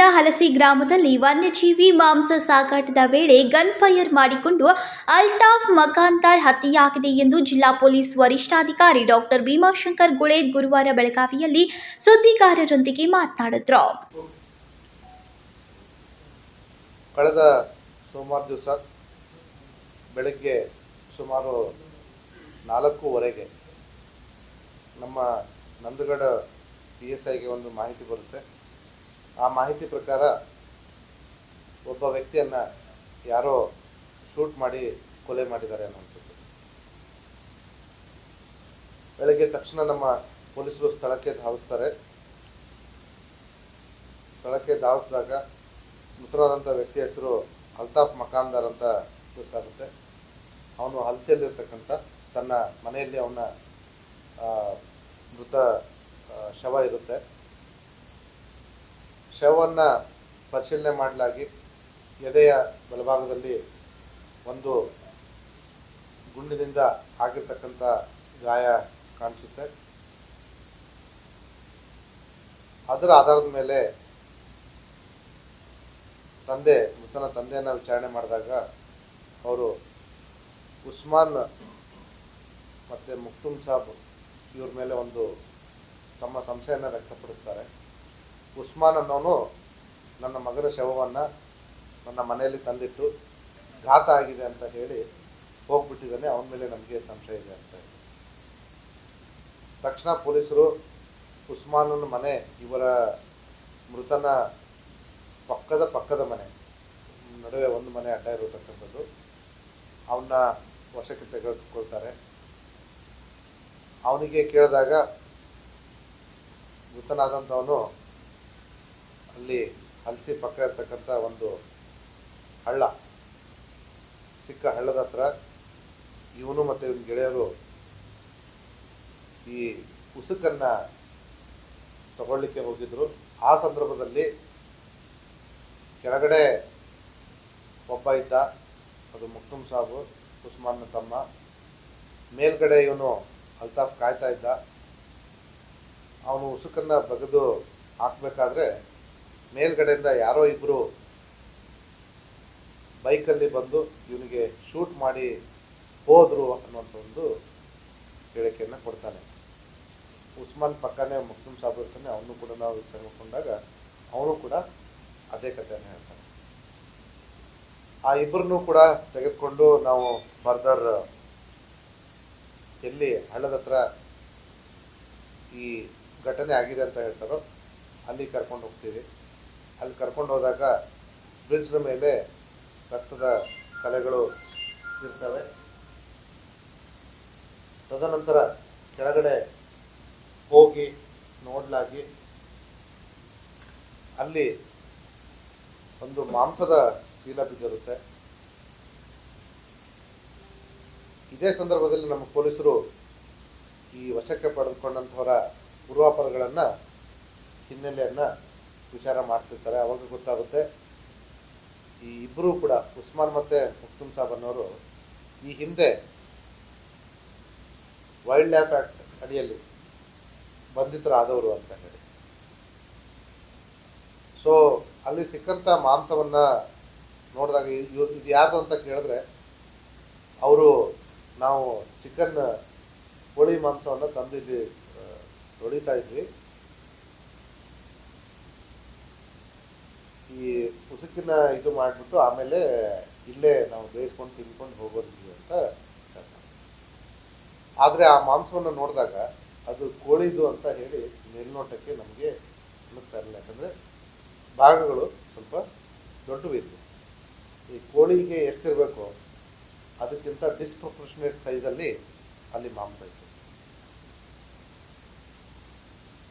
ತಾಲೂಕಿನ ಹಲಸಿ ಗ್ರಾಮದಲ್ಲಿ ವನ್ಯಜೀವಿ ಮಾಂಸ ಸಾಗಾಟದ ವೇಳೆ ಗನ್ ಫೈರ್ ಮಾಡಿಕೊಂಡು ಅಲ್ತಾಫ್ ಮಕಾಂತಾರ್ ಹತ್ಯೆಯಾಗಿದೆ ಎಂದು ಜಿಲ್ಲಾ ಪೊಲೀಸ್ ವರಿಷ್ಠಾಧಿಕಾರಿ ಡಾಕ್ಟರ್ ಭೀಮಾಶಂಕರ್ ಗುಳೆ ಗುರುವಾರ ಬೆಳಗಾವಿಯಲ್ಲಿ ಸುದ್ದಿಗಾರರೊಂದಿಗೆ ಮಾತನಾಡಿದ್ರು. ಕಳೆದ ಸೋಮವಾರ ದಿವಸ ಬೆಳಗ್ಗೆ ಸುಮಾರು ನಾಲ್ಕೂವರೆಗೆ ನಮ್ಮ ನಂದಗಡ ಪಿ ಎಸ್ ಐಗೆ ಒಂದು ಮಾಹಿತಿ ಬರುತ್ತೆ. ಆ ಮಾಹಿತಿ ಪ್ರಕಾರ ಒಬ್ಬ ವ್ಯಕ್ತಿಯನ್ನು ಯಾರೋ ಶೂಟ್ ಮಾಡಿ ಕೊಲೆ ಮಾಡಿದ್ದಾರೆ ಅನ್ನುವಂಥದ್ದು. ಬೆಳಗ್ಗೆ ತಕ್ಷಣ ನಮ್ಮ ಪೊಲೀಸರು ಸ್ಥಳಕ್ಕೆ ಧಾವಿಸ್ತಾರೆ. ಸ್ಥಳಕ್ಕೆ ಧಾವಿಸಿದಾಗ ಮೃತರಾದಂಥ ವ್ಯಕ್ತಿಯ ಹೆಸರು ಅಲ್ತಾಫ್ ಮಕಾಂದಾರ್ ಅಂತ ಗೊತ್ತಾಗುತ್ತೆ. ಅವನು ಹಲ್ಸೆಯಲ್ಲಿರ್ತಕ್ಕಂಥ ತನ್ನ ಮನೆಯಲ್ಲಿ ಅವನ ಮೃತ ಶವ ಇರುತ್ತೆ. ಶವವನ್ನು ಪರಿಶೀಲನೆ ಮಾಡಲಾಗಿ ಎದೆಯ ಬಲಭಾಗದಲ್ಲಿ ಒಂದು ಗುಂಡಿನಿಂದ ಆಗಿರ್ತಕ್ಕಂಥ ಗಾಯ ಕಾಣಿಸುತ್ತೆ. ಅದರ ಆಧಾರದ ಮೇಲೆ ತಂದೆ, ಮೃತನ ತಂದೆಯನ್ನು ವಿಚಾರಣೆ ಮಾಡಿದಾಗ ಅವರು ಉಸ್ಮಾನ್ ಮತ್ತು ಮುಕ್ತುಮ್ ಸಾಬ್ ಇವ್ರ ಮೇಲೆ ಒಂದು ತಮ್ಮ ಸಂಶಯನ ವ್ಯಕ್ತಪಡಿಸ್ತಾರೆ. ಉಸ್ಮಾನ್ ಅನ್ನೋನು ನನ್ನ ಮಗನ ಶವವನ್ನು ನನ್ನ ಮನೆಯಲ್ಲಿ ತಂದಿಟ್ಟು ಘಾತ ಆಗಿದೆ ಅಂತ ಹೇಳಿ ಹೋಗ್ಬಿಟ್ಟಿದ್ದಾನೆ. ಅವನ ಮೇಲೆ ನಮಗೆ ಸಂಶಯ ಇದೆ ಅಂತ ತಕ್ಷಣ ಪೊಲೀಸರು ಉಸ್ಮಾನನ ಮನೆ, ಇವರ ಮೃತನ ಪಕ್ಕದ ಪಕ್ಕದ ಮನೆ, ನಡುವೆ ಒಂದು ಮನೆ ಅಡ್ಡ ಇರತಕ್ಕಂಥದ್ದು. ಅವನ್ನ ವಶಕ್ಕೆ ತೆಗೆದುಕೊಳ್ತಾರೆ. ಅವನಿಗೆ ಕೇಳಿದಾಗ ಮೃತನಾದಂಥವನು ಅಲ್ಲಿ ಹಲಸಿ ಪಕ್ಕ ಇರ್ತಕ್ಕಂಥ ಒಂದು ಹಳ್ಳ ಚಿಕ್ಕ ಹಳ್ಳದ ಹತ್ರ ಇವನು ಮತ್ತು ಇವನ ಗೆಳೆಯರು ಈ ಉಸುಕನ್ನು ತಗೊಳ್ಳಿಕ್ಕೆ ಹೋಗಿದ್ರು. ಆ ಸಂದರ್ಭದಲ್ಲಿ ಕೆಳಗಡೆ ಒಬ್ಬ ಇದ್ದ, ಅದು ಮುಕ್ತುಮ್ ಸಾಬು, ಉಸ್ಮಾನ್ನ ತಮ್ಮ. ಮೇಲ್ಗಡೆ ಇವನು ಅಲ್ತಾಫ್ ಕಾಯ್ತಾ ಇದ್ದ. ಅವನು ಉಸುಕನ್ನು ಬಗೆದು ಹಾಕ್ಬೇಕಾದ್ರೆ ಮೇಲ್ಗಡೆಯಿಂದ ಯಾರೋ ಇಬ್ಬರು ಬೈಕಲ್ಲಿ ಬಂದು ಇವನಿಗೆ ಶೂಟ್ ಮಾಡಿ ಹೋದರು ಅನ್ನೋಂಥ ಒಂದು ಹೇಳಿಕೆಯನ್ನು ಕೊಡ್ತಾನೆ. ಉಸ್ಮಾನ್ ಪಕ್ಕನೇ ಮುಕ್ತುಮ್ ಸಾಬ್ ಇರ್ತಾನೆ, ಅವನು ಕೂಡ ನಾವು ವಿಚಾರಣೆ ಅವರು ಅವನು ಕೂಡ ಅದೇ ಕಥೆಯನ್ನು ಹೇಳ್ತಾನೆ. ಆ ಇಬ್ಬರನ್ನು ಕೂಡ ತೆಗೆದುಕೊಂಡು ನಾವು ಫರ್ದರ್ ಎಲ್ಲಿ ಹಳ್ಳದ ಹತ್ರ ಈ ಘಟನೆ ಆಗಿದೆ ಅಂತ ಹೇಳ್ತಾರೋ, ಅಲ್ಲಿ ಕರ್ಕೊಂಡು ಹೋಗ್ತೀವಿ. ಅಲ್ಲಿ ಕರ್ಕೊಂಡು ಹೋದಾಗ ಬ್ರಿಡ್ಜ್ನ ಮೇಲೆ ರಕ್ತದ ಕಲೆಗಳು ಇರ್ತವೆ. ತದನಂತರ ಕೆಳಗಡೆ ಹೋಗಿ ನೋಡಲಾಗಿ ಅಲ್ಲಿ ಒಂದು ಮಾಂಸದ ಚೀಲ ಬಿದ್ದಿರುತ್ತೆ. ಇದೇ ಸಂದರ್ಭದಲ್ಲಿ ನಮ್ಮ ಪೊಲೀಸರು ಈ ವಶಕ್ಕೆ ಪಡೆದುಕೊಂಡಂಥವರ ಪೂರ್ವಾಪರಗಳನ್ನು ಹಿನ್ನೆಲೆಯನ್ನು ವಿಚಾರ ಮಾಡ್ತಿರ್ತಾರೆ, ಅವಾಗ ಗೊತ್ತಾಗುತ್ತೆ. ಈ ಇಬ್ಬರೂ ಕೂಡ, ಉಸ್ಮಾನ್ ಮತ್ತು ಮುಕ್ತುಮ್ ಸಾಬ್ ಅನ್ನೋರು ಈ ಹಿಂದೆ ವೈಲ್ಡ್ ಲೈಫ್ ಆ್ಯಕ್ಟ್ ಅಡಿಯಲ್ಲಿ ಬಂಧಿತರಾದವರು ಅಂತ ಹೇಳಿ. ಸೊ ಅಲ್ಲಿ ಸಿಕ್ಕಂಥ ಮಾಂಸವನ್ನು ನೋಡಿದಾಗ ಇವ್ರು ಇದು ಯಾರು ಅಂತ ಕೇಳಿದ್ರೆ, ಅವರು ನಾವು ಚಿಕನ್, ಕೋಳಿ ಮಾಂಸವನ್ನು ತಂದಿದ್ವಿ ಹೊಡಿತಾ ಇದ್ವಿ. ಈ ಉಸುಕಿನ ಇದು ಮಾಡಿಬಿಟ್ಟು ಆಮೇಲೆ ಇಲ್ಲೇ ನಾವು ಬೇಯಿಸ್ಕೊಂಡು ತಿನ್ಕೊಂಡು ಹೋಗೋದಿದ್ವಿ ಅಂತ ಆದರೆ ಆ ಮಾಂಸವನ್ನು ನೋಡಿದಾಗ ಅದು ಕೋಳಿದು ಅಂತ ಹೇಳಿ ಮೇಲ್ನೋಟಕ್ಕೆ ನಮಗೆ ಅನ್ನಿಸ್ತಾ ಇರಲಿಲ್ಲ. ಯಾಕಂದರೆ ಭಾಗಗಳು ಸ್ವಲ್ಪ ದೊಡ್ಡವಿದ್ವು. ಈ ಕೋಳಿಗೆ ಎಷ್ಟಿರಬೇಕು ಅದಕ್ಕಿಂತ ಡಿಸ್ಪ್ರೊಪೋರ್ಷನೇಟ್ ಸೈಜಲ್ಲಿ ಅಲ್ಲಿ ಮಾಂಸ ಇತ್ತು.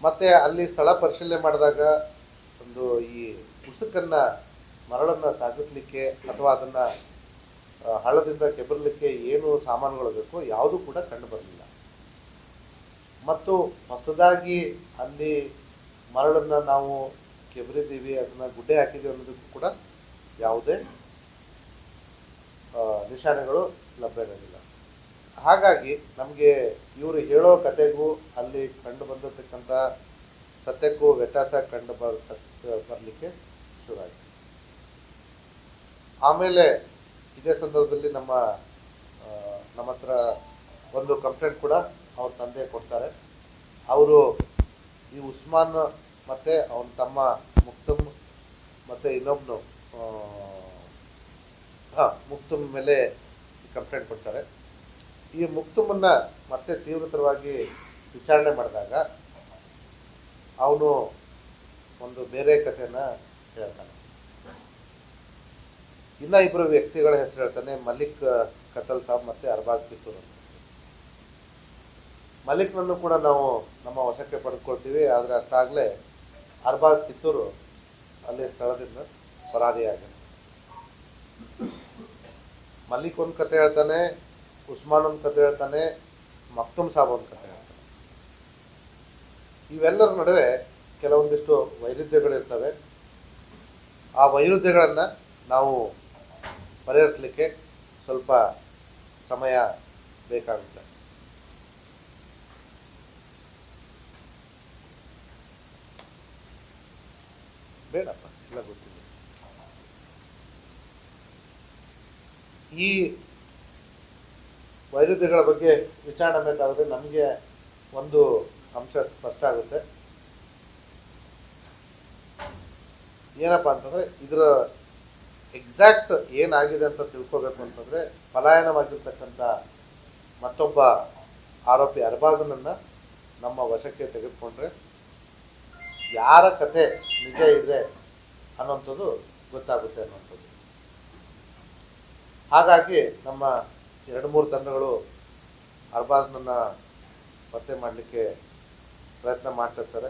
ಮತ್ತು ಅಲ್ಲಿ ಸ್ಥಳ ಪರಿಶೀಲನೆ ಮಾಡಿದಾಗ ಒಂದು ಈ ಉಸುಕನ್ನ ಮರಳನ್ನು ಸಾಗಿಸ್ಲಿಕ್ಕೆ ಅಥವಾ ಅದನ್ನು ಹಳ್ಳದಿಂದ ಕೆಬರ್ಲಿಕ್ಕೆ ಏನು ಸಾಮಾನುಗಳು ಬೇಕೋ ಯಾವುದೂ ಕೂಡ ಕಂಡು ಬರಲಿಲ್ಲ. ಮತ್ತು ಹೊಸದಾಗಿ ಅಲ್ಲಿ ಮರಳನ್ನು ನಾವು ಕೆಬರಿದ್ದೀವಿ ಅದನ್ನು ಗುಡ್ಡೆ ಹಾಕಿದ್ದೀವಿ ಅನ್ನೋದಕ್ಕೂ ಕೂಡ ಯಾವುದೇ ಆ, ಲಭ್ಯ ಇರಲಿಲ್ಲ ಹಾಗಾಗಿ ನಮಗೆ ಇವರು ಹೇಳೋ ಕತೆಗೂ ಅಲ್ಲಿ ಕಂಡು ಬಂದಿರತಕ್ಕಂಥ ಸತ್ಯಕ್ಕೂ ವ್ಯತ್ಯಾಸ ಕಂಡು ಬರ್ ಬರಲಿಕ್ಕೆ ಶುರುವಾಯಿತು. ಆಮೇಲೆ ಇದೇ ಸಂದರ್ಭದಲ್ಲಿ ನಮ್ಮ ನಮ್ಮ ಹತ್ರ ಒಂದು ಕಂಪ್ಲೇಂಟ್ ಕೂಡ ಅವ್ರ ತಂದೆ ಕೊಡ್ತಾರೆ. ಅವರು ಈ ಉಸ್ಮಾನ್ ಮತ್ತು ಅವನ ತಮ್ಮ ಮುಕ್ತಮ್ ಮತ್ತು ಇನ್ನೊಬ್ಬನು ಹಾಂ, ಮುಕ್ತಮ್ ಮೇಲೆ ಕಂಪ್ಲೇಂಟ್ ಕೊಡ್ತಾರೆ. ಈ ಮುಕ್ತಮನ್ನು ಮತ್ತೆ ತೀವ್ರತರವಾಗಿ ವಿಚಾರಣೆ ಮಾಡಿದಾಗ ಅವನು ಒಂದು ಬೇರೆ ಕಥೆನ ಹೇಳ್ತಾನೆ. ಇನ್ನ ಇಬ್ಬರು ವ್ಯಕ್ತಿಗಳ ಹೆಸರು ಹೇಳ್ತಾನೆ, ಮಲಿಕ್, ಕತಲ್ ಸಾಬ್ ಮತ್ತೆ ಅರ್ಬಾಜ್ ಕಿತ್ತೂರ್ ಮಲಿಕ್ನನ್ನು ಕೂಡ ನಾವು ನಮ್ಮ ವಶಕ್ಕೆ ಪಡೆದುಕೊಳ್ತೀವಿ ಆದರೆ ಅಷ್ಟಾಗಲೇ ಅರ್ಬಾಜ್ ಕಿತ್ತೂರು ಅಲ್ಲಿ ಸ್ಥಳದಿಂದ ಪರಾರಿಯಾಗಿದೆ. ಮಲ್ಲಿಕ್ ಒಂದು ಕತೆ ಹೇಳ್ತಾನೆ, ಉಸ್ಮಾನ್ ಒಂದು ಕತೆ ಹೇಳ್ತಾನೆ, ಮಕ್ತುಮ್ ಸಾಬ್ ಒಂದು ಕತೆ ಹೇಳ್ತಾನೆ. ಇವೆಲ್ಲರ ನಡುವೆ ಕೆಲವೊಂದಿಷ್ಟು ವೈರುಧ್ಯಗಳಿರ್ತವೆ. ಆ ವೈರುಧ್ಯಗಳನ್ನು ನಾವು ಪರಿಹರಿಸಲಿಕ್ಕೆ ಸ್ವಲ್ಪ ಸಮಯ ಬೇಕಾಗುತ್ತೆ. ಬೇಡಪ್ಪ, ಎಲ್ಲ ಗೊತ್ತಿದೆ. ಈ ವೈರುಧ್ಯಗಳ ಬಗ್ಗೆ ವಿಚಾರಣೆ ಬೇಕಾದರೆ ನಮಗೆ ಒಂದು ಅಂಶ ಸ್ಪಷ್ಟ ಆಗುತ್ತೆ. ಏನಪ್ಪ ಅಂತಂದರೆ ಇದರ ಎಕ್ಸಾಕ್ಟ್ ಏನಾಗಿದೆ ಅಂತ ತಿಳ್ಕೊಬೇಕು ಅಂತಂದರೆ ಪಲಾಯನವಾಗಿರ್ತಕ್ಕಂಥ ಮತ್ತೊಬ್ಬ ಆರೋಪಿ ಅರ್ಬಾಜನನ್ನು ನಮ್ಮ ವಶಕ್ಕೆ ತೆಗೆದುಕೊಂಡ್ರೆ ಯಾರ ಕತೆ ನಿಜ ಇದೆ ಅನ್ನೋಂಥದ್ದು ಗೊತ್ತಾಗುತ್ತೆ ಅನ್ನೋಂಥದ್ದು. ಹಾಗಾಗಿ ನಮ್ಮ ಎರಡು ಮೂರು ತಂಡಗಳು ಅರ್ಬಾಜ್ನನ್ನು ಪತ್ತೆ ಮಾಡಲಿಕ್ಕೆ ಪ್ರಯತ್ನ ಮಾಡ್ತಿರ್ತಾರೆ.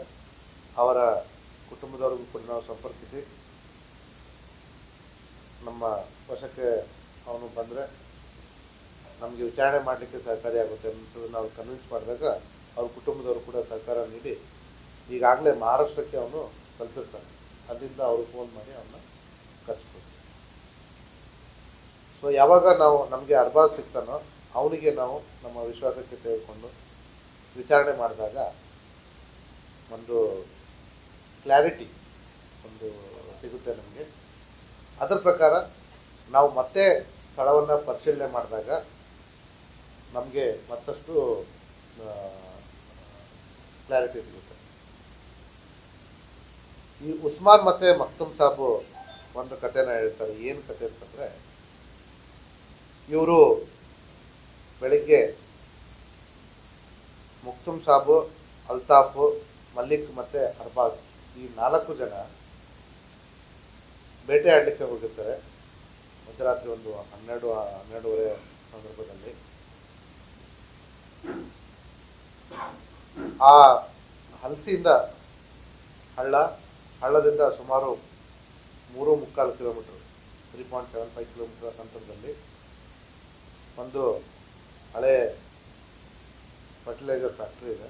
ಅವರ ಕುಟುಂಬದವ್ರಿಗೂ ಕೂಡ ನಾವು ಸಂಪರ್ಕಿಸಿ ನಮ್ಮ ವಶಕ್ಕೆ ಅವನು ಬಂದರೆ ನಮಗೆ ವಿಚಾರಣೆ ಮಾಡಲಿಕ್ಕೆ ಸಹಕಾರಿಯಾಗುತ್ತೆ ಅಂತ ನಾವು ಕನ್ವಿನ್ಸ್ ಮಾಡಿದಾಗ ಅವ್ರ ಕುಟುಂಬದವರು ಕೂಡ ಸಹಕಾರ ನೀಡಿ ಈಗಾಗಲೇ ಮಹಾರಾಷ್ಟ್ರಕ್ಕೆ ಅವನು ತಲುಪಿರ್ತಾನೆ. ಅಲ್ಲಿಂದ ಅವರು ಫೋನ್ ಮಾಡಿ ಅವನ್ನ ಕರೆಸ್ಬೋದು. ಸೊ ಯಾವಾಗ ನಾವು ನಮಗೆ ಅರ್ಬಾಸ್ ಸಿಗ್ತಾನೋ ಅವನಿಗೆ ನಾವು ನಮ್ಮ ವಿಶ್ವಾಸಕ್ಕೆ ತೆಗೆದುಕೊಂಡು ವಿಚಾರಣೆ ಮಾಡಿದಾಗ ಒಂದು ಕ್ಲಾರಿಟಿ ಒಂದು ಸಿಗುತ್ತೆ ನಮಗೆ. ಅದರ ಪ್ರಕಾರ ನಾವು ಮತ್ತೆ ಸ್ಥಳವನ್ನು ಪರಿಶೀಲನೆ ಮಾಡಿದಾಗ ನಮಗೆ ಮತ್ತಷ್ಟು ಕ್ಲಾರಿಟಿ ಸಿಗುತ್ತೆ. ಈ ಉಸ್ಮಾನ್ ಮತ್ತು ಮಕ್ತುಮ್ ಸಾಬು ಒಂದು ಕಥೆನ ಹೇಳ್ತಾರೆ. ಏನು ಕತೆ ಅಂತಂದರೆ, ಇವರು ಬೆಳಿಗ್ಗೆ ಮುಕ್ತುಮ್ ಸಾಬು, ಅಲ್ತಾಫು ಮಲ್ಲಿಕ್ ಮತ್ತು ಅರ್ಬಾಸ್ ಈ ನಾಲ್ಕು ಜನ ಬೇಟೆ ಆಡಲಿಕ್ಕೆ ಹೋಗಿರ್ತಾರೆ. ಮಧ್ಯರಾತ್ರಿ ಒಂದು ಹನ್ನೆರಡು, ಹನ್ನೆರಡೂವರೆ ಸಂದರ್ಭದಲ್ಲಿ. ಆ ಹಲಸಿಯಿಂದ ಹಳ್ಳ, ಹಳ್ಳದಿಂದ ಸುಮಾರು ಮೂರು ಮುಕ್ಕಾಲು kilometre three point seven five kilometre ಅಂತರದಲ್ಲಿ ಒಂದು ಹಳೆ ಫರ್ಟಿಲೈಸರ್ ಫ್ಯಾಕ್ಟ್ರಿ ಇದೆ.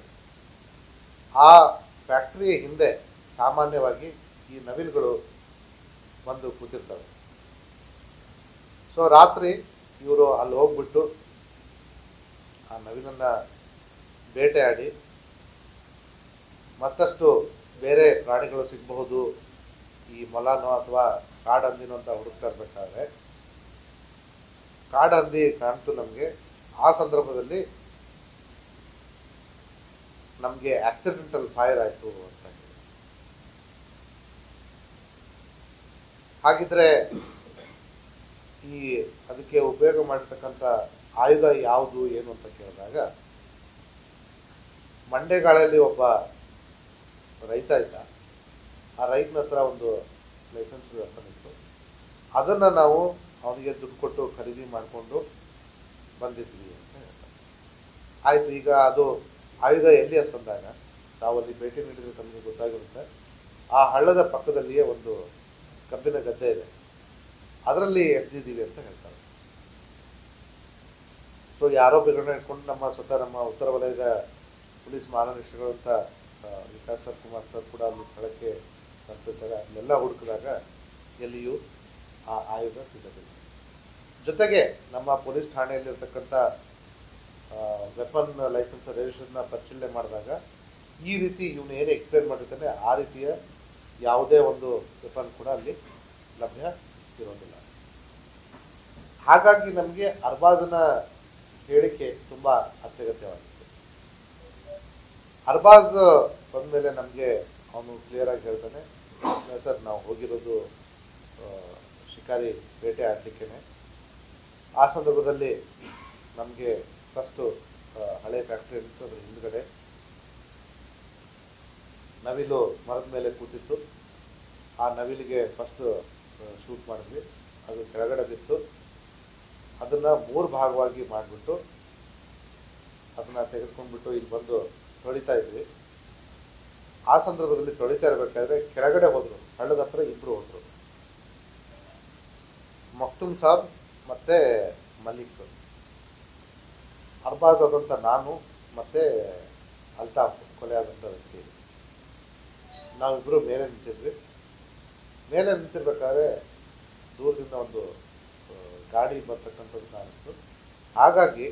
ಆ ಫ್ಯಾಕ್ಟ್ರಿಯ ಹಿಂದೆ ಸಾಮಾನ್ಯವಾಗಿ ಈ ನವಿಲುಗಳು ಬಂದು ಕೂತಿರ್ತವೆ. ಸೊ ರಾತ್ರಿ ಇವರು ಅಲ್ಲಿ ಹೋಗ್ಬಿಟ್ಟು ಆ ನವಿಲನ್ನು ಬೇಟೆಯಾಡಿ ಮತ್ತಷ್ಟು ಬೇರೆ ಪ್ರಾಣಿಗಳು ಸಿಗಬಹುದು, ಈ ಮೊಲನೋ ಅಥವಾ ಕಾಡಂದಿನೋ ಅಂತ ಹುಡುಕ್ತಾ ಇರ್ಬೇಕಾದ್ರೆ, ಕಾಡಂದಿ ಕಾಣ್ತು ನಮಗೆ. ಆ ಸಂದರ್ಭದಲ್ಲಿ ನಮಗೆ ಆಕ್ಸಿಡೆಂಟಲ್ ಫೈರ್ ಆಯಿತು ಅಂತ ಹಾಗಿದ್ರೆ ಈ ಅದಕ್ಕೆ ಉಪಯೋಗ ಮಾಡಿರ್ತಕ್ಕಂಥ ಆಯುಧ ಯಾವುದು, ಏನು ಅಂತ ಕೇಳಿದಾಗ, ಮಂಡ್ಯಗಳಲ್ಲಿ ಒಬ್ಬ ರೈತ ಇದ್ದ. ಆ ರೈತನ ಹತ್ರ ಒಂದು ಲೈಸೆನ್ಸ್ ವೆಪನ್ ಇತ್ತು. ಅದನ್ನು ನಾವು ಅವನಿಗೆ ದುಡ್ಡು ಕೊಟ್ಟು ಖರೀದಿ ಮಾಡಿಕೊಂಡು ಬಂದಿದ್ವಿ ಅಂತ ಹೇಳ್ತಾರೆ. ಆಯಿತು, ಈಗ ಅದು ಆಯುಧ ಎಲ್ಲಿ ಅಂತಂದಾಗ ನಾವು ಅಲ್ಲಿ ಭೇಟಿ ನೀಡಿದ್ರೆ ತಮಗೆ ಗೊತ್ತಾಗಿರುತ್ತೆ. ಆ ಹಳ್ಳದ ಪಕ್ಕದಲ್ಲಿಯೇ ಒಂದು ಕಬ್ಬಿನ ಗದ್ದೆ ಇದೆ. ಅದರಲ್ಲಿ ಎಸ್ದಿದ್ದೀವಿ ಅಂತ ಹೇಳ್ತಾರೆ. ಸೊ ಈ ಆರೋಪಿಗಳನ್ನ ಇಟ್ಕೊಂಡು ನಮ್ಮ ಸ್ವತಃ ನಮ್ಮ ಉತ್ತರ ವಲಯದ ಪೊಲೀಸ್ ಮಹಾನಿರೀಕ್ಷಕರು ಅಂತ ವಿಕಾಸ್ ಸರ್, ಕುಮಾರ್ ಸರ್ ಕೂಡ ಅಲ್ಲಿ ಸ್ಥಳಕ್ಕೆ ತಲುಪಿರ್ತಾರೆ. ಅಲ್ಲೆಲ್ಲ ಹುಡುಕಿದಾಗ ಎಲ್ಲಿಯೂ ಆ ಆಯುಧ ಸಿಗಲಿಲ್ಲ ಜೊತೆಗೆ ನಮ್ಮ ಪೊಲೀಸ್ ಠಾಣೆಯಲ್ಲಿರ್ತಕ್ಕಂಥ ವೆಪನ್ ಲೈಸೆನ್ಸ್ ರಿಜಿಸ್ಟ್ರೇಷನ್ನ ಪರಿಶೀಲನೆ ಮಾಡಿದಾಗ ಈ ರೀತಿ ಇವನು ಏನು ಎಕ್ಸ್ಪ್ಲೇನ್ ಮಾಡಿರ್ತಾನೆ, ಆ ರೀತಿಯ ಯಾವುದೇ ಒಂದು ವೆಪನ್ ಕೂಡ ಅಲ್ಲಿ ಲಭ್ಯ ಇರೋದಿಲ್ಲ. ಹಾಗಾಗಿ ನಮಗೆ ಅರ್ಬಾಜನ ಹೇಳಿಕೆ ತುಂಬ ಅತ್ಯಗತ್ಯವಾಗಿತ್ತು. ಅರ್ಬಾಜ್ ಬಂದಮೇಲೆ ನಮಗೆ ಅವನು ಕ್ಲಿಯರ್ ಆಗಿ ಹೇಳ್ತಾನೆ ಸರ್, ನಾವು ಹೋಗಿರೋದು ಶಿಕಾರಿ ಬೇಟೆ ಆಡಲಿಕ್ಕೇನೆ ಆ ಸಂದರ್ಭದಲ್ಲಿ ನಮಗೆ ಫಸ್ಟು ಹಳೆ ಫ್ಯಾಕ್ಟ್ರಿ ಇತ್ತು, ಅದ್ರ ಹಿಂದ್ಗಡೆ. ನವಿಲು ಮರದ ಮೇಲೆ ಕೂತಿತ್ತು. ಆ ನವಿಲಿಗೆ ಫಸ್ಟ್ ಶೂಟ್ ಮಾಡಿದ್ವಿ. ಅದು ಕೆಳಗಡೆ ಬಿತ್ತು. ಅದನ್ನು ಮೂರು ಭಾಗವಾಗಿ ಮಾಡಿಬಿಟ್ಟು, ಅದನ್ನು ತೆಗೆದುಕೊಂಡ್ಬಿಟ್ಟು ಇಲ್ಲಿ ಬಂದು ತೊಳಿತಾ ಇದ್ವಿ. ಆ ಸಂದರ್ಭದಲ್ಲಿ ತೊಳಿತಾ ಇರಬೇಕಾದ್ರೆ ಕೆಳಗಡೆ ಹೋದರು. ಹಳ್ಳದ ಹತ್ರ ಇಬ್ಬರು ಹೋದರು. ಮಕ್ತುಮ್ ಸಾಬ್ ಮತ್ತು ಮಲಿಕ್. ಅರ್ಬಾಜ್ ಆದಂಥ ನಾನು ಮತ್ತು ಅಲ್ತಾಫ್ ಕೊಲೆ ಆದಂಥ ವ್ಯಕ್ತಿ. ನಾವಿಬ್ಬರು ಮೇಲೆ ನಿಂತಿದ್ವಿ. ಮೇಲೆ ನಿಂತಿರ್ಬೇಕಾದ್ರೆ ದೂರದಿಂದ ಒಂದು ಗಾಡಿ ಬರ್ತಕ್ಕಂಥದ್ದು ಕಾಣಿಸ್ತು. ಹಾಗಾಗಿ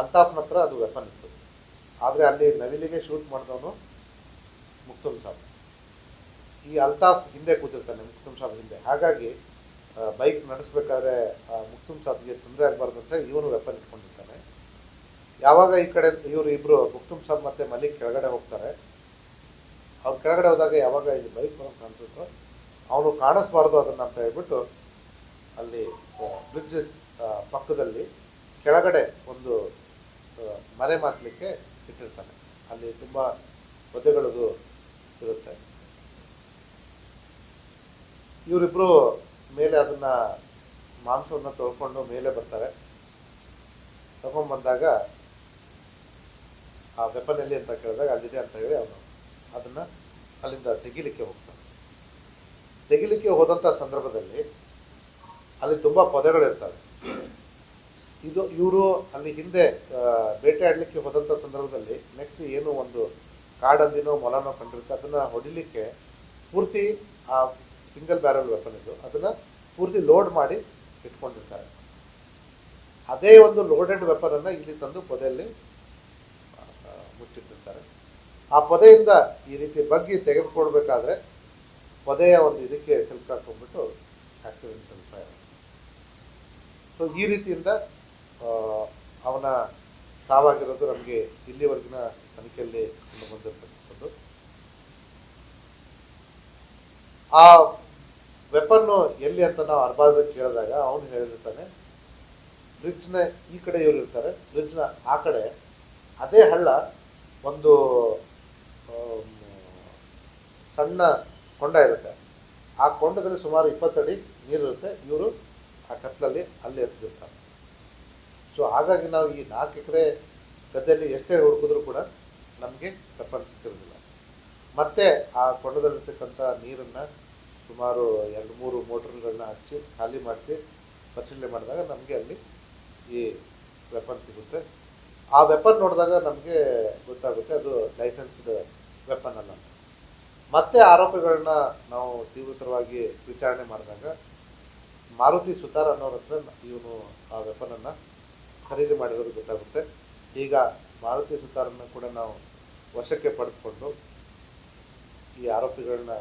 ಅಲ್ತಾಫ್ನ ಹತ್ರ ಅದು ವೆಪನ್ ಇತ್ತು. ಆದರೆ ಅಲ್ಲಿ ನವಿಲಿಗೆ ಶೂಟ್ ಮಾಡಿದವನು ಮುಕ್ತಮ್ ಸಾಬ್. ಈ ಅಲ್ತಾಫ್ ಹಿಂದೆ ಕೂತಿರ್ತಾನೆ, ಮುಕ್ತಮ್ ಸಾಬ್ ಹಿಂದೆ. ಹಾಗಾಗಿ ಬೈಕ್ ನಡೆಸ್ಬೇಕಾದ್ರೆ ಮುಕ್ತುಮ್ ಸಾಬ್ಗೆ ತೊಂದರೆ ಆಗಬಾರ್ದು ಅಂತ ಇವನು ವೆಪನ್ ಇಟ್ಕೊಂಡಿರ್ತಾನೆ. ಯಾವಾಗ ಈ ಕಡೆ ಇವರು ಇಬ್ಬರು ಮುಕ್ತುಮ್ ಸಾಬ್ ಮತ್ತು ಮಲಿಕ್ ಕೆಳಗಡೆ ಹೋಗ್ತಾರೆ, ಅವ್ರು ಕೆಳಗಡೆ ಹೋದಾಗ ಯಾವಾಗ ಇಲ್ಲಿ ಬೈಕ್ ಬರೋದು ಕಾಣಿಸುತ್ತೋ ಅವನು ಕಾಣಿಸ್ಬಾರ್ದು ಅದನ್ನು ಅಂತ ಹೇಳ್ಬಿಟ್ಟು ಅಲ್ಲಿ ಬ್ರಿಡ್ಜ್ ಪಕ್ಕದಲ್ಲಿ ಕೆಳಗಡೆ ಒಂದು ಮನೆ ಮಾಸಲಿಕ್ಕೆ ಇಟ್ಟಿರ್ತಾನೆ. ಅಲ್ಲಿ ತುಂಬ ಒದ್ದೆಗಳದು ಇರುತ್ತೆ. ಇವರಿಬ್ಬರು ಮೇಲೆ ಅದನ್ನು ಮಾಂಸವನ್ನು ತೊಳ್ಕೊಂಡು ಮೇಲೆ ಬರ್ತಾರೆ. ತಗೊಂಡ್ಬಂದಾಗ ಆ ವೆಪನ್ ಎಲ್ಲಿ ಅಂತ ಕೇಳಿದಾಗ ಅಲ್ಲಿದೆ ಅಂತ ಹೇಳಿ ಅವನು ಅದನ್ನು ಅಲ್ಲಿಂದ ತೆಗಿಲಿಕ್ಕೆ ಹೋಗ್ತಾನೆ. ತೆಗಿಲಿಕ್ಕೆ ಹೋದಂಥ ಸಂದರ್ಭದಲ್ಲಿ ಅಲ್ಲಿ ತುಂಬ ಪೊದೆಗಳಿರ್ತವೆ ಇದು ಇವರು ಅಲ್ಲಿ ಹಿಂದೆ ಬೇಟೆ ಆಡ್ಲಿಕ್ಕೆ ಹೋದಂಥ ಸಂದರ್ಭದಲ್ಲಿ ನೆಕ್ಸ್ಟ್ ಏನು ಒಂದು ಕಾಡಂದಿನೋ ಮೊಲನೋ ಕಂಡಿರುತ್ತೆ, ಅದನ್ನ ಹೊಡಿಲಿಕ್ಕೆ ಪೂರ್ತಿ ಆ ಸಿಂಗಲ್ ಬ್ಯಾರಲ್ ವೆಪನ್ ಇದು. ಅದನ್ನು ಪೂರ್ತಿ ಲೋಡ್ ಮಾಡಿ ಇಟ್ಕೊಂಡಿರ್ತಾರೆ. ಅದೇ ಒಂದು ಲೋಡೆಡ್ ವೆಪನನ್ನು ಇಲ್ಲಿ ತಂದು ಪೊದೆಯಲ್ಲಿ ಮುಚ್ಚಿಟ್ಟಿರ್ತಾರೆ. ಆ ಪೊದೆಯಿಂದ ಈ ರೀತಿ ಬಗ್ಗಿ ತೆಗೆದುಕೊಳ್ಬೇಕಾದ್ರೆ ಪೊದೆಯ ಒಂದು ಇದಕ್ಕೆ ಸಿಲ್ಕಾಕೊಂಡ್ಬಿಟ್ಟು ಆಕ್ಸಿಡೆಂಟ್ ಫೈರ್ ಸೊ ಈ ರೀತಿಯಿಂದ ಅವನ ಸಾವಾಗಿರೋದು ನಮಗೆ ಇಲ್ಲಿವರೆಗಿನ ತನಿಖೆಯಲ್ಲಿ ಕಂಡು ಬಂದಿರತಕ್ಕಂಥದ್ದು ಆ ವೆಪನ್ನು ಎಲ್ಲಿ ಅಂತ ನಾವು ಅರ್ಬಾಜ್ ಕೇಳಿದಾಗ ಅವನು ಹೇಳಿರ್ತಾನೆ, ಬ್ರಿಡ್ಜ್ನ ಈ ಕಡೆ ಇವರು ಇರ್ತಾರೆ, ಬ್ರಿಡ್ಜ್ನ ಆ ಕಡೆ. ಅದೇ ಹಳ್ಳ ಒಂದು ಸಣ್ಣ ಕೊಂಡ ಇರುತ್ತೆ. ಆ ಕೊಂಡದಲ್ಲಿ ಸುಮಾರು ಇಪ್ಪತ್ತಡಿ ನೀರಿರುತ್ತೆ ಇವರು ಆ ಕತ್ತಲಲ್ಲಿ ಅಲ್ಲಿ ಎತ್ತಿರ್ತಾರೆ ಸೊ ಹಾಗಾಗಿ ನಾವು ಈ ನಾಲ್ಕು ಎಕರೆ ಗದ್ದೆಯಲ್ಲಿ ಎಷ್ಟೇ ಹುಡುಕಿದ್ರು ಕೂಡ ನಮಗೆ ತಪ್ಪನ್ನು ಸಿಕ್ಕಿರೋದಿಲ್ಲ. ಮತ್ತೆ ಆ ಕೊಂಡದಲ್ಲಿರ್ತಕ್ಕಂಥ ನೀರನ್ನು ಸುಮಾರು ಎರಡು ಮೂರು ಮೋಟ್ರ್ಗಳನ್ನ ಹಚ್ಚಿ, ಖಾಲಿ ಮಾಡಿಸಿ ಪರಿಶೀಲನೆ ಮಾಡಿದಾಗ ನಮಗೆ ಅಲ್ಲಿ ಈ ವೆಪನ್ ಸಿಗುತ್ತೆ. ಆ ವೆಪನ್ ನೋಡಿದಾಗ ನಮಗೆ ಗೊತ್ತಾಗುತ್ತೆ ಅದು ಲೈಸೆನ್ಸ್ಡ್ ವೆಪನ್ ಅಲ್ಲ ಮತ್ತೆ ಆರೋಪಿಗಳನ್ನ ನಾವು ತೀವ್ರತರವಾಗಿ ವಿಚಾರಣೆ ಮಾಡಿದಾಗ ಮಾರುತಿ ಸುತಾರ್ ಅನ್ನೋರ ಹತ್ರ ಇವನು ಆ ವೆಪನನ್ನು ಖರೀದಿ ಮಾಡಿರೋದು ಗೊತ್ತಾಗುತ್ತೆ. ಈಗ ಮಾರುತಿ ಸುತಾರನ್ನ ಕೂಡ ನಾವು ವಶಕ್ಕೆ ಪಡೆದುಕೊಂಡು ಈ ಆರೋಪಿಗಳನ್ನ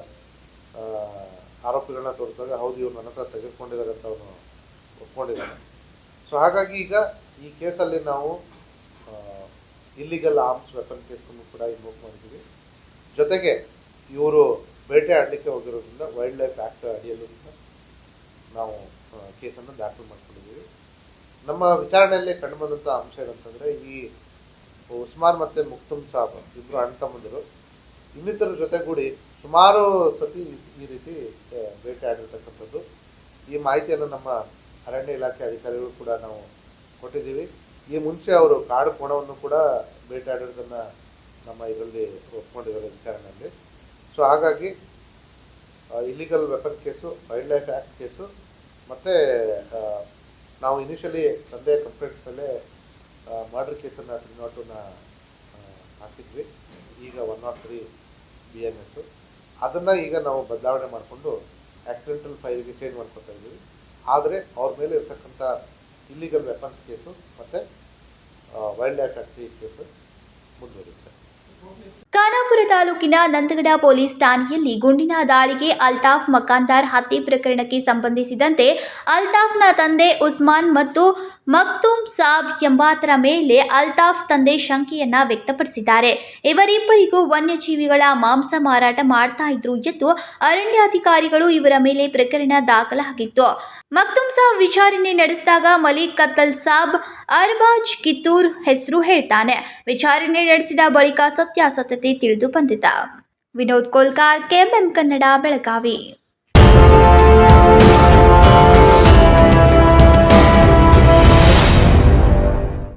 ಆರೋಪಿಗಳನ್ನ ತೋರಿಸಿದಾಗ ಹೌದು, ಇವ್ರು ನನ್ನ ಹತ್ರ ತೆಗೆದುಕೊಂಡಿದ್ದಾರೆ ಅಂತ ಅವನು ಒಪ್ಕೊಂಡಿದ್ದಾನೆ. ಸೊ ಹಾಗಾಗಿ ಈಗ ಈ ಕೇಸಲ್ಲಿ ನಾವು ಇಲ್ಲಿಗಲ್ ಆರ್ಮ್ಸ್ ವೆಪನ್ ಕೇಸನ್ನು ಕೂಡ ಇನ್ವೋಕ್ ಮಾಡಿದ್ದೀವಿ. ಜೊತೆಗೆ ಇವರು ಬೇಟೆ ಆಡಲಿಕ್ಕೆ ಹೋಗಿರೋದ್ರಿಂದ ವೈಲ್ಡ್ ಲೈಫ್ ಆ್ಯಕ್ಟ್ ಅಡಿಯಲ್ಲೂ ನಾವು ಕೇಸನ್ನು ದಾಖಲು ಮಾಡ್ಕೊಂಡಿದ್ದೀವಿ. ನಮ್ಮ ವಿಚಾರಣೆಯಲ್ಲಿ ಕಂಡುಬಂದಂಥ ಅಂಶ ಏನಂತಂದರೆ, ಈ ಉಸ್ಮಾನ್ ಮತ್ತು ಮುಕ್ತುಮ್ ಸಾಬ್ ಇಬ್ಬರು ಅಣ್ಣ ತಮ್ಮಂದಿರು ಇನ್ನಿತರ ಜೊತೆಗೂಡಿ ಸುಮಾರು ಸತಿ ಈ ರೀತಿ ಭೇಟಿ ಆಗಿರ್ತಕ್ಕಂಥದ್ದು ಈ ಮಾಹಿತಿಯನ್ನು ನಮ್ಮ ಅರಣ್ಯ ಇಲಾಖೆ ಅಧಿಕಾರಿಗಳು ಕೂಡ ನಾವು ಕೊಟ್ಟಿದ್ದೀವಿ. ಈ ಮುಂಚೆ ಅವರು ಕಾಡು ಕೋಣವನ್ನು ಕೂಡ ಭೇಟಿಯಾಡಿರೋದನ್ನು ನಮ್ಮ ಇದರಲ್ಲಿ ಒಪ್ಕೊಂಡಿದ್ದಾರೆ ವಿಚಾರಣೆಯಲ್ಲಿ. ಸೊ, ಹಾಗಾಗಿ illegal weapon case wildlife act case, ಮತ್ತು ನಾವು ಇನಿಷಿಯಲಿ ತಂದೆ ಕಂಪ್ಲೇಂಟ್ ಮೇಲೆ ಮರ್ಡರ್ ಕೇಸನ್ನು ತ್ರೀ ನಾಟ್ ಹಾಕಿದ್ವಿ. ಈಗ one nought three B N S ಅದನ್ನು ಈಗ ನಾವು ಬದಲಾವಣೆ ಮಾಡಿಕೊಂಡು ಆಕ್ಸಿಡೆಂಟಲ್ ಫೈಲ್ಗೆ ಚೇಂಜ್ ಮಾಡ್ಕೊತಾ ಇದ್ದೀವಿ. ಆದರೆ ಅವ್ರ ಮೇಲೆ ಇರ್ತಕ್ಕಂಥ ಇಲ್ಲಿಗಲ್ ವೆಪನ್ಸ್ ಕೇಸು ಮತ್ತು ವೈಲ್ಡ್ ಲೈಫ್ ಆ್ಯಕ್ಟ್ ಕೇಸು ಮುಂದುವರಿಯುತ್ತೆ. ಖಾನಾಪುರ ತಾಲೂಕಿನ ನಂದಗಡ ಪೊಲೀಸ್ ಠಾಣೆಯಲ್ಲಿ ಗುಂಡಿನ ದಾಳಿಗೆ ಅಲ್ತಾಫ್ ಮಕಾಂದಾರ್ ಹತ್ಯೆ ಪ್ರಕರಣಕ್ಕೆ ಸಂಬಂಧಿಸಿದಂತೆ ಅಲ್ತಾಫ್ನ ತಂದೆ ಉಸ್ಮಾನ್ ಮತ್ತು ಮಕ್ತೂಮ್ ಸಾಬ್ ಎಂಬಾತರ ಮೇಲೆ ಅಲ್ತಾಫ್ ತಂದೆ ಶಂಕೆಯನ್ನ ವ್ಯಕ್ತಪಡಿಸಿದ್ದಾರೆ. ಇವರಿಬ್ಬರಿಗೂ ವನ್ಯಜೀವಿಗಳ ಮಾಂಸ ಮಾರಾಟ ಮಾಡ್ತಾ ಇದ್ರು ಎಂದು ಅರಣ್ಯಾಧಿಕಾರಿಗಳು ಇವರ ಮೇಲೆ ಪ್ರಕರಣ ದಾಖಲಾಗಿತ್ತು. ಮಕ್ತುಮ್ ಸಾಬ್ ವಿಚಾರಣೆ ನಡೆಸಿದಾಗ ಮಲಿಕ್ ಕತ್ತಲ್ ಸಾಬ್ ಅರ್ಬಾಜ್ ಕಿತ್ತೂರ್ ಹೆಸರು ಹೇಳ್ತಾನೆ. ವಿಚಾರಣೆ ನಡೆಸಿದ ಬಳಿಕ ಸತ್ಯಾಸತ್ಯತೆ ತಿಳಿದು ಬಂದಿದ್ದ. ವಿನೋದ್ ಕೋಲ್ಕಾರ್ ಕೆಎಂಎಂ ಕನ್ನಡ ಬೆಳಗಾವಿ.